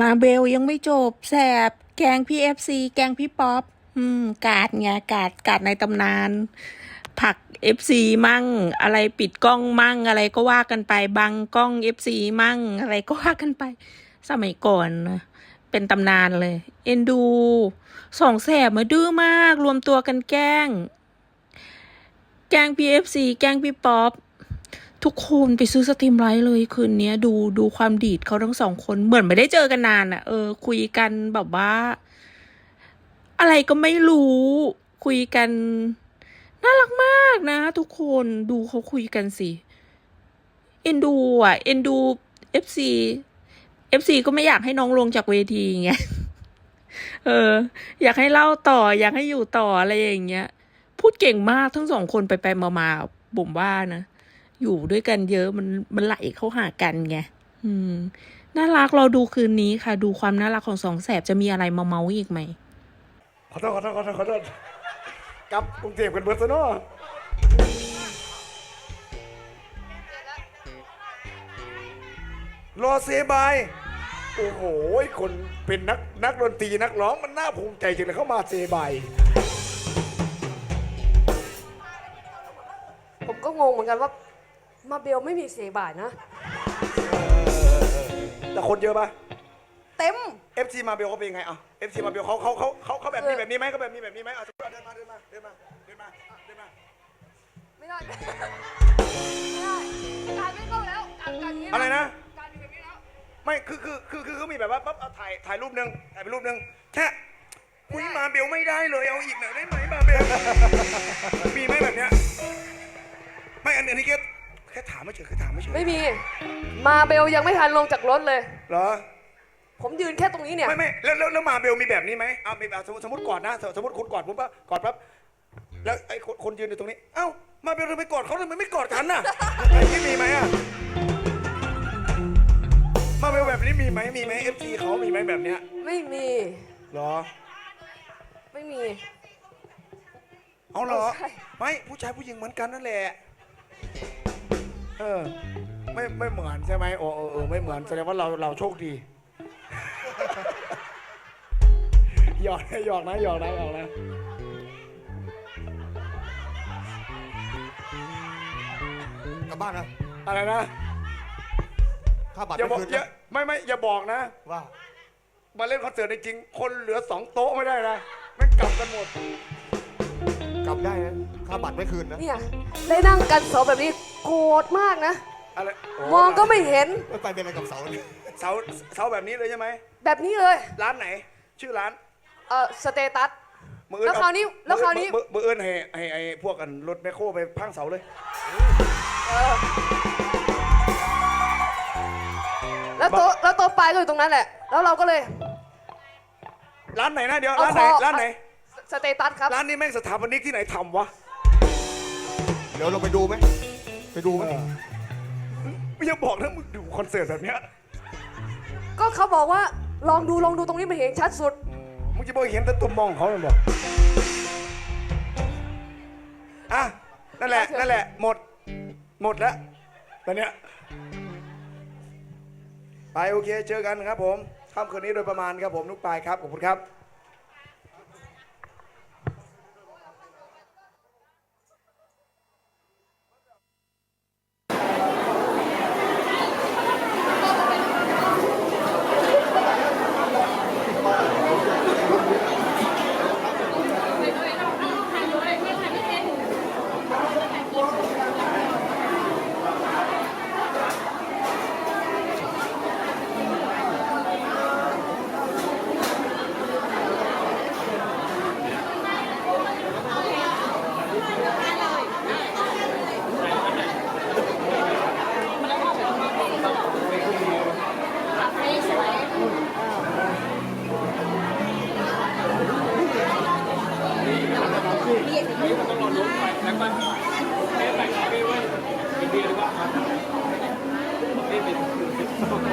มาเบลยังไม่จบ แสบ แกงพี่เอฟซีแกงพี่ป๊อปอืม กาดไงกาดกาดในตำนาน ผักเอฟซีมั่ง อะไรปิดกล้องมั่ง อะไรก็ว่ากันไปบังกล้องเอฟซีมั่ง อะไรก็ว่ากันไป สมัยก่อนเป็นตำนานเลย เอ็นดูสองแสบมาดื้อมาก รวมตัวกันแกล้ง แกล้งพีเอฟซีแกล้งพี่ป๊อป ทุกคนไปซื้อสตรีมไลท์เลยคืนนี้ดูดูความดีดเขาทั้งสองคนเหมือนไม่ได้เจอกันนานอะ่ะ เออ คุยกันแบบว่า อะไรก็ไม่รู้ คุยกัน น่ารักมากนะ ทุกคนดูเขาคุยกันสิเอ็นดูอะเอ็นดูเอฟซีเอฟซีก็ไม่อยากให้น้องลงจากเวทีไงเออ อยากให้เล่าต่อ อยากให้อยู่ต่ออะไรอย่างเงี้ย พูดเก่งมากทั้งสองคนไปไปมามาๆบ่มว่านะ อยู่ด้วยกันเยอะมันมันไหลเข้าหากันไงอืมน่ารักเราดูคืนนี้ค่ะ ดูความน่ารักของสองแสบจะมีอะไรมาเมาอีกไหมขอโทษขอโทษขอโทษขอโทษกลับกรุงเทพกันเบิร์ตซะเนาะรอเซบาย โอ้โห คนเป็นนักนักดนตรีนักร้องมันน่าภูมิใจจังเลยเข้ามาเซบาย ผมก็งงเหมือนกันว่า มาเบลไม่มีเสียบาทนะ แต่คนเยอะปะ เต็ม FC มาเบลเขาเป็นยังไงอะ FC มาเบลเขาเขาเขาเขาเขาแบบนี้เออแบบนี้ไหมเขาแบบนี้แบบนี้ไหมอะเดินมาเดินมาเดินมาเดินมาเดินมาไม่ได้ไม่ได้การไม่เข้าแล้วการการนี้อะไรนะ การมีแบบนี้แล้วไม่คือคือคือคือเขามีแบบว่าปั๊บเอาถ่ายถ่ายรูปหนึ่งถ่ายเป็นรูปหนึ่งแค่คุยมาเบลไม่ได้เลยเอาอีกหน่อยได้ไหมมาเบลมีไหมแบบเนี้ยไม่อันอันนี้แค่แค่ถามไม่เฉยแค่ถามไม่เฉยไม่มี มาเบลยังไม่ทันลงจากรถเลย เหรอ ผมยืนแค่ตรงนี้เนี่ย ไม่ไม่แล้วแล้วแล้วมาเบลมีแบบนี้ไหมเอามีแบบสมมติสมมติกอดนะ สมมติคุณกอดผมปะกอดปั๊บแล้วไอ้คนคนยืนอยู่ตรงนี้ เอ้ามาเบลทำไมกอดเขาทำไมไม่กอดกันน่ะไอ้นี่มีไหมอะมาเบลแบบนี้มีไหมมีไหมเอฟซีเขามีไหมแบบเนี้ยไม่มี เหรอ ไม่มี เอาเหรอใช่ไม่ผู้ชายผู้หญิงเหมือนกันนั่นแหละ เออ ไม่ไม่เหมือนใช่ไหมโอ้เออเออไม่เหมือนแสดงว่าเราเราโชคดี หยอกนะหยอกนะหยอกนะหยอกนะกลับบ้านนะอะไรนะค่าบัตรอย่าบอกไม่คืนอย่านะไม่ไม่อย่าบอกนะ ว่ามาเล่นคอนเสิร์ตจริงๆคนเหลือสองโต๊ะไม่ได้นะแม่งกลับกันหมด กลับได้นะค่าบัตรไม่คืนนะเนี่ยได้นั่งกันเสาแบบนี้โกรธมากนะ อะไรโมองก็ไม่เห็นไม่ไปเป็นอะไรกับเสาเนี่ยเสาเสาแบบนี้เลยใช่ไหม แบบนี้เลย ร้านไหน ชื่อร้านเออสเตตัส มืออื่นแล้วคราวนี้เอแล้วคราวนี้ มือมือเอิญให้ให้ไอ้พวกกันรถแมคโครไปพังเสาเลยเออแล้วโต๊ะแล้วโต๊ะปลายก็อยู่ตรงนั้นแหละ แล้วเราก็เลย ร้านไหนนะเดี๋ยว เอาร้านไหน คอร้านไหน สเตตัสครับ ร้านนี้แม่งสถาปนิกที่ไหนทำวะเดี๋ยวเราไปดูไหมไปดูไหมไม่อย่าบอกนะมึงดูคอนเสิร์ตแบบเนี้ยก็เขาบอกว่าลองดูลองดูตรงนี้มันเห็นชัดสุด มึงจะบอกเห็นแต่ตุ่มมองเขาเลยบอกอะนั่นแหละนั่นแหละ หมด หมดแล้วตอนเนี้ยไปโอเคเจอกันครับผมค่ำคืนนี้โดยประมาณครับผมนุกปลายครับขอบคุณครับ นี้มันต้องรอลุ้นไปแล้วก็เล่นไปเรื่อยๆเป็นเดือนก็ครับ